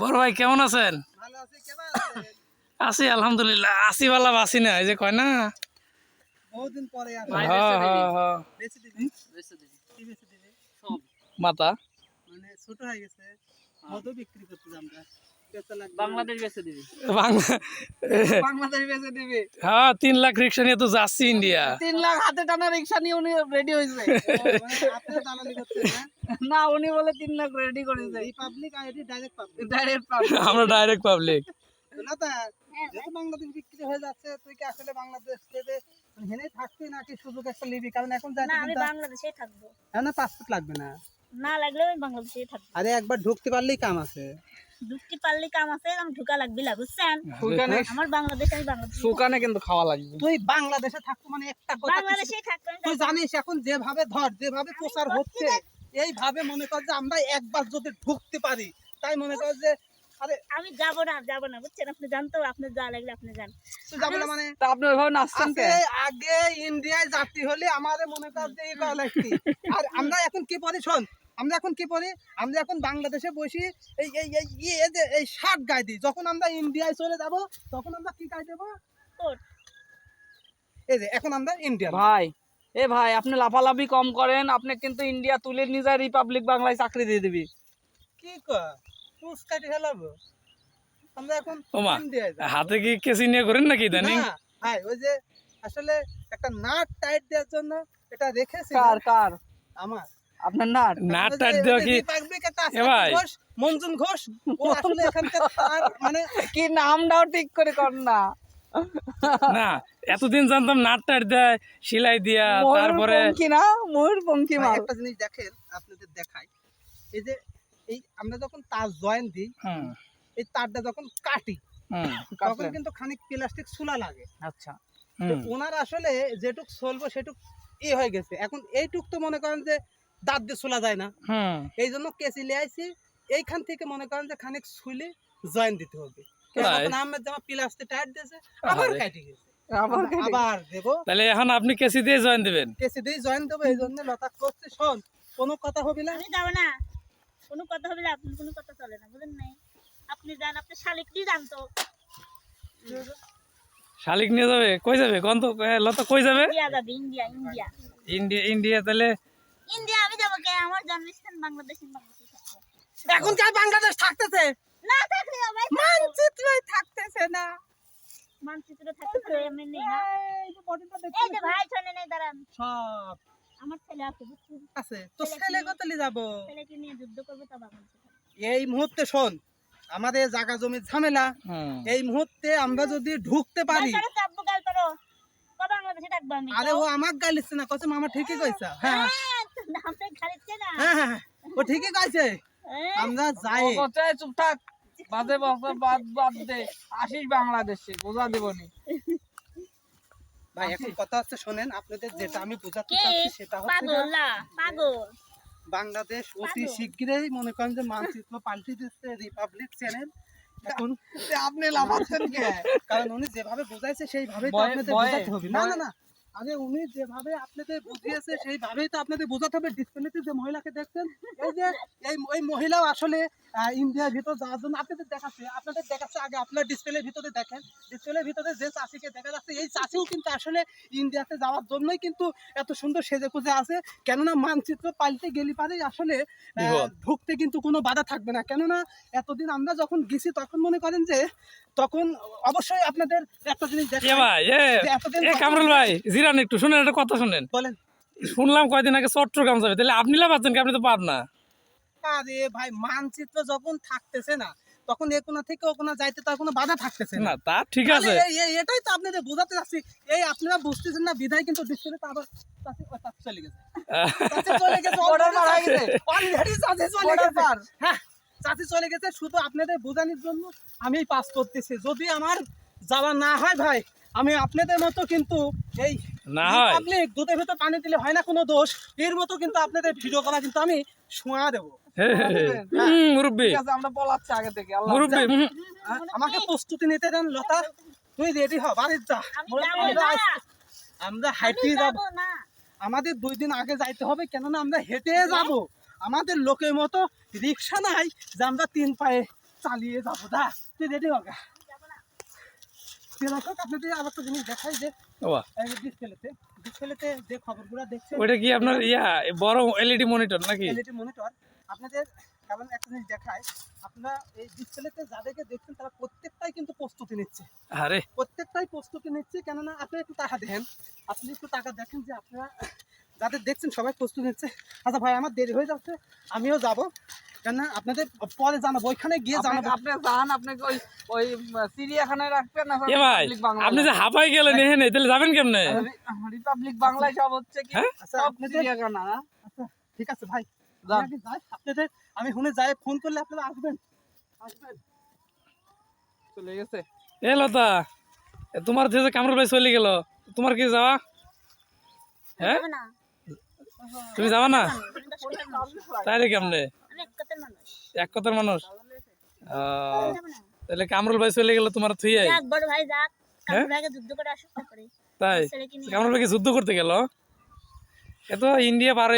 বড় ভাই কেমন আছেন? ভালো আছে কেমন আছেন? আছি আলহামদুলিল্লাহ। আসি বালা বাসি না এই যে কয় না? হ্যাঁ হ্যাঁ হ্যাঁ। মাতা মানে ছোট হয়ে গেছে। মধু বিক্রি করতে আমরা? বাংলাদেশ বেচে দিবি। বাংলাদেশ বেচে দিবি। হ্যাঁ তিন লাখ রিক্সা নিয়ে তো যাচ্ছি ইন্ডিয়া তিন লাখ হাতে টানা রিক্সা নিয়ে উনি রেডি হয়েছে। আপনি দালালি করছেন না না উনি বলে তিন লাখ রেডি করেছে। Republic ID direct public direct আমরা ডাইরেক্ট পাবলিক না তা বাংলাদেশ বিক্রি হয়ে যাচ্ছে তুই কি আসলে বাংলাদেশ থেকে হেনে থাকবি নাকি সুযোগ একটা নিবি কারণ এখন যাতে না আমি বাংলাদেশেই থাকব। হ্যাঁ না পাসপোর্ট লাগবে না। না লাগলেও আমি বাংলাদেশেই থাকব। আরে একবার ঢুকতে পারলেই কাম আছে। ঢুকতে পারলে কাম আছে আমি ঢুকা লাগবে না বুঝছেন? আমার বাংলাদেশ আমি বাংলাদেশ সুকানে কিন্তু খাওয়া লাগবে। তুই বাংলাদেশে থাকব মানে একটা কথা থাকব আমি তুই জানিস এখন যেভাবে ধর যেভাবে প্রচার হচ্ছে এইভাবে মনে কর যে আমরা একবার যদি ঢুকতে পারি তাই মনে কর যে আরে আমি যাব না যাব না বুঝছেন? আপনি জানতো আপনি যা লাগলে আপনি যান। তুই যাব না মানে তা আপনি ওইভাবে নাচছেন কে আগে ইন্ডিয়ায় যাত্রী হলে আমাদের মনে কর যে এই লাগতি আর আমরা এখন কি পড়ি শোন আমরা এখন কি পড়ি? আমরা এখন বাংলাদেশে বসি এই এই এই এই এই শার্ট গায়ে দিই। যখন আমরা ইন্ডিয়ায় চলে যাব তখন আমরা কি গায়ে দেবো? এই যে এখন আমরা ইন্ডিয়া ভাই এ ভাই আপনি লাফালাফি কম করেন আপনি কিন্তু ইন্ডিয়া তুলে নিয়ে যায় রিপাবলিক বাংলায় চাকরি দিয়ে দিবি। কি কর? পুষ কাটি ফেলাবো। আমরা এখন। হাতে কি কেসি নিয়ে করেন নাকি ইদানিং? না, ভাই ওই যে আসলে একটা নাট টাইট দেওয়ার জন্য এটা রেখেছি কার কার? আমার। আপনার নাট? নাট টাট দেওয়া কি? এ ভাই। মঞ্জুন ঘোষ ও আসলে এখানকার মানে কি নামটাও ঠিক করে কর না। না এতদিন জানতাম দেয় সেলাই দিয়া তারপরে ময়ূরপঙ্খী না ময়ূরপঙ্খী ভাই, মাল। একটা জিনিস দেখেন আপনাদের দেখাই। এই যে এই আমরা যখন তার জয়েন দিই এই তারটা যখন কাটি তখন কিন্তু খানিক প্লাস্টিক সুলা লাগে। আচ্ছা। ওনার আসলে যেটুক চলবো সেটুক ই হয়ে গেছে। এখন এইটুক তো মনে করেন যে দাঁত দিয়ে চলা যায় না। এই জন্য কেসি লিয়ে আইছি। এইখান থেকে মনে করেন যে খানিক শুলে জয়েন দিতে হবে? আহমেদ জামা প্লাস্টিক টাইট দিয়েছে আবার। কাটি গেছে। আবার দেবো। তাহলে এখন আপনি কেসি দিয়ে জয়েন দিবেন? কেসি দিয়ে জয়েন দেবো এই জন্য লতা করছে শোন কোনো কথা হবে না। আমি যাব না। কোনো কথা হবে না আপনার কোনো কথা চলে না নাই? আপনি যান আপনি শালিক দিয়ে যান তো। শালিক নিয়ে যাবে? কই যাবে? কোন তো লতা কই যাবে? ইন্ডিয়া যাবে ইন্ডিয়া ইন্ডিয়া। ইন্ডিয়া ইন্ডিয়া তাহলে? ইন্ডিয়া আমার জন্মস্থান বাংলাদেশ এখন কি বাংলাদেশ থাকতেছে? না থাকলে মানচিত্রই থাকতেছে না। মানচিত্র থাকতে পারে আমি নেই না। এই যে ভাই শোনে নেই দাঁড়ান। সব। আমার ছেলে আছে আছে তো ছেলে কতলি যাব? ছেলেকে নিয়ে যুদ্ধ করবে তো বাংলাদেশে এই মুহূর্তে শোন আমাদের জায়গা জমির ঝামেলা। এই মুহূর্তে আমরা যদি ঢুকতে পারি আরে ও আমার গালিছে না কসম আমার ঠিকই কইছে। হ্যাঁ। হ্যাঁ, হ্যাঁ, হ্যাঁ। ও ঠিকই কইছে। আমরা যাই। ও চুপ থাক। বাজে বক্তা বাদ বাদ দে। আসিস বাংলাদেশে বোঝা দেবনি ভাই এখন কথা হচ্ছে শোনেন আপনাদের যেটা আমি বোঝাতে চাচ্ছি সেটা হচ্ছে পাগল বাংলাদেশ অতি। শীঘ্রই মনে করেন যে মানচিত্র পাল্টে দিচ্ছে রিপাবলিক চ্যানেল এখন আপনি লাফাচ্ছেন কে? কারণ উনি যেভাবে বুঝাইছে সেইভাবেই তো আপনাদের বোঝাতে হবে। না না না। আরে উনি যেভাবে আপনাদের বুঝিয়েছে সেইভাবেই তো আপনাদের বোঝাতে হবে। ডিসপ্লেতে যে মহিলাকে দেখছেন এই যে এই ওই মহিলাও আসলে ইন্ডিয়ার ভিতর যাওয়ার জন্য আপনাদের দেখাচ্ছে। আপনাদের দেখাচ্ছে আগে আপনার ডিসপ্লের ভিতরে দেখেন। ডিসপ্লের ভিতরে যে চাষিকে দেখা যাচ্ছে এই চাষিও কিন্তু আসলে ইন্ডিয়াতে যাওয়ার জন্যই কিন্তু এত সুন্দর সেজে খুঁজে আছে। কেননা মানচিত্র পাল্টে গেলে পারে আসলে। ঢুকতে কিন্তু কোনো বাধা থাকবে না। কেননা এতদিন আমরা যখন গেছি তখন মনে করেন যে তখন অবশ্যই আপনাদের একটা জিনিস এ ভাই এ যে এতদিন এ তখন- কামরুল ভাই জিরান একটু শুনেন একটা কথা শুনেন। বলেন। শুনলাম কয়দিন আগে চট্টগ্রাম যাবে তাহলে আপনি লাভাচ্ছেন কি? আপনি তো পার না। আরে ভাই মানচিত্র যখন থাকতেছে না তখন এ কোনা থেকে ও কোনা যাইতে তার কোনো বাধা থাকতেছে না। তা ঠিক আছে। এটাই তো আপনাদের বোঝাতে যাচ্ছি এই আপনারা বুঝতেছেন না বিধায় কিন্তু ডিসপ্লে তো আবার চলে গেছে। চলে গেছে চাচি চলে গেছে। পার। হ্যাঁ। চাচি চলে গেছে শুধু আপনাদের বোঝানোর জন্য আমি পাস করতেছি। যদি আমার যাওয়া না হয় ভাই আমি আপনাদের মতো কিন্তু এই না হয়? পাবলিক দুধের ভেতর পানি দিলে হয় না কোনো দোষ। এর মতো কিন্তু আপনাদের ভিডিও করা কিন্তু আমি শোয়া দেবো। হে, হে, হে। হুম, মুরব্বি। আমরা বলাচ্ছি আগে থেকে মুরব্বি। আমাকে প্রস্তুতি নিতে দেন লতা। তুই রেডি হ বাড়ির যা। আমরা- যাব আমরা না। আজ- আমরা আমি হাইটে যাব না। আমাদের দুই দিন আগে যাইতে হবে কেননা আমরা হেঁটে যাব। আমাদের লোকের মতো রিক্সা নাই যে আমরা তিন পায়ে চালিয়ে যাব। দা তুই রেডি হোগা দর্শক আপনাদের আর একটা জিনিস দেখাই যে বাবা ডিসপ্লেতে ডিসপ্লেতে যে খবরগুলো দেখছেন ওইটা কি আপনার ইয়া বড় এলইডি মনিটর নাকি? এলইডি মনিটর আপনাদের কারণ একটা জিনিস দেখায় আপনারা এই ডিসপ্লেতে যাদেরকে দেখছেন তারা প্রত্যেকটাই কিন্তু প্রস্তুতি নিচ্ছে। আরে। প্রত্যেকটাই প্রস্তুতি নিচ্ছে কেননা আপনি একটু টাকা দেখেন আপনি একটু টাকা দেখেন যে আপনারা যাদের দেখছেন সবাই প্রস্তুতি নিচ্ছে আচ্ছা ভাই আমার দেরি হয়ে যাচ্ছে আমিও যাব। কেননা আপনাদের পরে জানাব ওইখানে গিয়ে জানাব। আপনি যান আপনাকে ওই ওই চিড়িয়াখানায় রাখবেন না এ ভাই আপনি যে হাঁপাই গেলেন এখানে তাহলে যাবেন কেমনে? রিপাবলিক বাংলায় সব হচ্ছে কি? হ্যাঁ? আচ্ছা সব চিড়িয়াখানা হ্যাঁ? আচ্ছা ঠিক আছে ভাই। যান। আমি যাই, আপনাদের আমি শুনে যাই ফোন করলে আপনারা আসবেন। আসবেন। চলে গেছে। এ লতা তোমার যে কামরুল ভাই চলে গেল তোমার কি যাওয়া? হ্যাঁ না। তুমি যাবা না। তাইলে কেমনে? এক কথার মানুষ। তাহলে কামরুল ভাই চলে গেল তোমার থুই যাক বড় ভাই যাক। হ্যাঁ? ভাইকে তাই? কামরুল ভাই কি যুদ্ধ করতে গেল? এ তো ইন্ডিয়া পার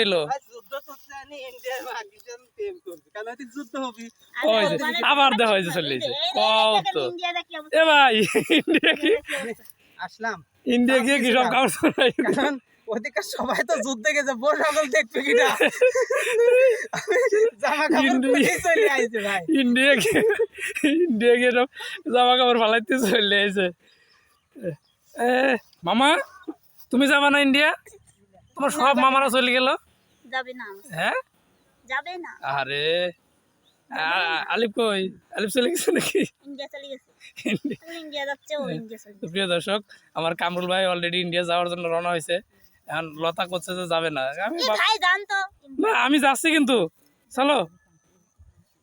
যে, ওখানে আবার দেখা হয়েছে চলে এই যে, এসে। এই যে, কও দেখেন তো। ইন্ডিয়াটা কি এ ভাই ইন্ডিয়া কি? আসলাম। ইন্ডিয়া গিয়ে কি সব কাগজ কারণ ওদিকে সবাই তো যুদ্ধে গেছে বড় সকল দেখবে কিনা? জামা কাপড় চলে আইছে ভাই। ইন্ডিয়া ইন্ডিয়া গিয়ে জামা কাপড় ফালাইতে চলে এ মামা তুমি যাবা না ইন্ডিয়া? তোমার সব মামারা চলে গেল? যাবে না। হ্যাঁ? যাবে না। আরে আলিফ কই? আলিফ চলে গেছে নাকি? প্রিয় দর্শক আমার কামরুল ভাই অলরেডি ইন্ডিয়া যাওয়ার জন্য রওনা হয়েছে এখন লতা করছে যে যাবে না। আমি না আমি যাচ্ছি কিন্তু। চলো।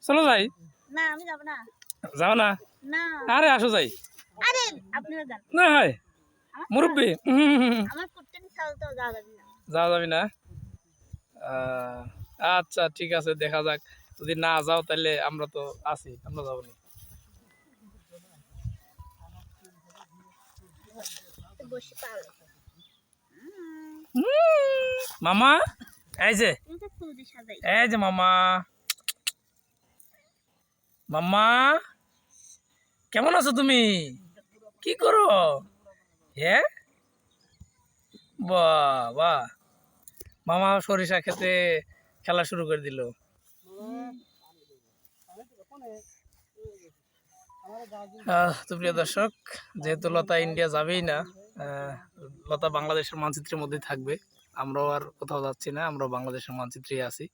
চলো যাই। না আমি যাব না। যাও না। না। আরে আসো যাই। আরে আপনারা যান। না হয়। মুরব্বী। আমার কুট্টেন যাওয়া যাবে না। যাওয়া যাবি না। আহ, আচ্ছা ঠিক আছে দেখা যাক। যদি না যাও তাহলে আমরা তো আছি। আমরা যাব না। বসে পারো মামা, এই যে এই যে মামা। মামা, কেমন আছো তুমি? কি করো? হ্যাঁ বাহ মামা সরিষা খেতে খেলা শুরু করে দিল। তো প্রিয় দর্শক, যেহেতু লতা ইন্ডিয়া যাবেই না লতা বাংলাদেশের মানচিত্রের মধ্যেই থাকবে। আমরাও আর কোথাও যাচ্ছি না আমরা বাংলাদেশের মানচিত্রেই আছি।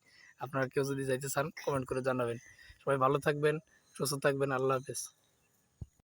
আপনারা কেউ যদি যাইতে চান কমেন্ট করে জানাবেন। সবাই ভালো থাকবেন, সুস্থ থাকবেন, আল্লাহ হাফেজ।